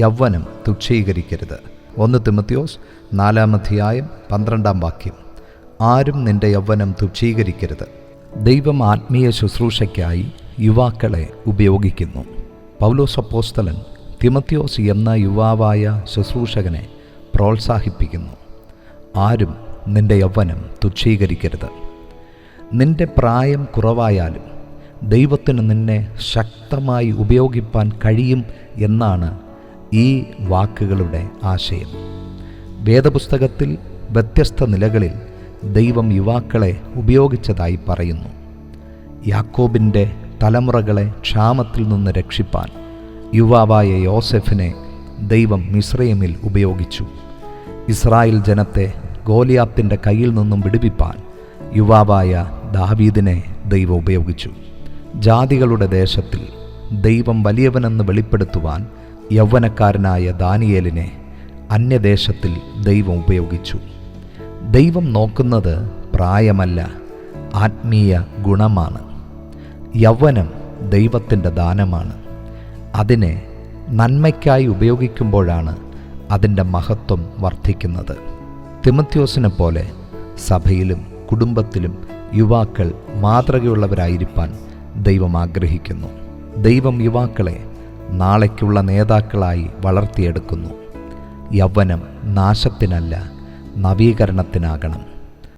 യൗവനം തുച്ഛീകരിക്കരുത്. ഒന്ന് തിമത്യോസ് നാലാമധ്യായം പന്ത്രണ്ടാം വാക്യം. ആരും നിന്റെ യൗവനം തുച്ഛീകരിക്കരുത്. ദൈവം ആത്മീയ ശുശ്രൂഷയ്ക്കായി യുവാക്കളെ ഉപയോഗിക്കുന്നു. പൗലോസ് അപ്പോസ്തലൻ തിമത്യോസ് എന്ന യുവാവായ ശുശ്രൂഷകനെ പ്രോത്സാഹിപ്പിക്കുന്നു. ആരും നിന്റെ യൗവനം തുച്ഛീകരിക്കരുത്. നിന്റെ പ്രായം കുറവായാലും ദൈവത്തിന് നിന്നെ ശക്തമായി ഉപയോഗിപ്പാൻ കഴിയും എന്നാണ് ഈ വാക്കുകളുടെ ആശയം. വേദപുസ്തകത്തിൽ വ്യത്യസ്ത നിലകളിൽ ദൈവം യുവാക്കളെ ഉപയോഗിച്ചതായി പറയുന്നു. യാക്കോബിന്റെ തലമുറകളെ ക്ഷാമത്തിൽ നിന്ന് രക്ഷിപ്പാൻ യുവാവായ യോസെഫിനെ ദൈവം മിശ്രയമിൽ ഉപയോഗിച്ചു. ഇസ്രായേൽ ജനത്തെ ഗോലിയാത്തിന്റെ കയ്യിൽ നിന്നും വിടുവിപ്പാൻ യുവാവായ ദാവീദിനെ ദൈവം ഉപയോഗിച്ചു. ജാതികളുടെ ദേശത്തിൽ ദൈവം വലിയവനെന്ന് വെളിപ്പെടുത്തുവാൻ യൗവനക്കാരനായ ദാനിയേലിനെ അന്യദേശത്തിൽ ദൈവം ഉപയോഗിച്ചു. ദൈവം നോക്കുന്നത് പ്രായമല്ല ആത്മീയ ഗുണമാണ്. യൗവനം ദൈവത്തിന്റെ ദാനമാണ്. അതിനെ നന്മയ്ക്കായി ഉപയോഗിക്കുമ്പോഴാണ് അതിന്റെ മഹത്വം വർദ്ധിക്കുന്നത്. തിമത്യോസിനെ പോലെ സഭയിലും കുടുംബത്തിലും യുവാക്കൾ മാതൃകയുള്ളവരായിരിക്കാൻ ദൈവം ആഗ്രഹിക്കുന്നു. ദൈവം യുവാക്കളെ നാളേക്കുള്ള നേതാക്കളായി വളർത്തിയെടുക്കുന്നു. യൗവനം നാശത്തിനല്ല നവീകരണത്തിനാകണം.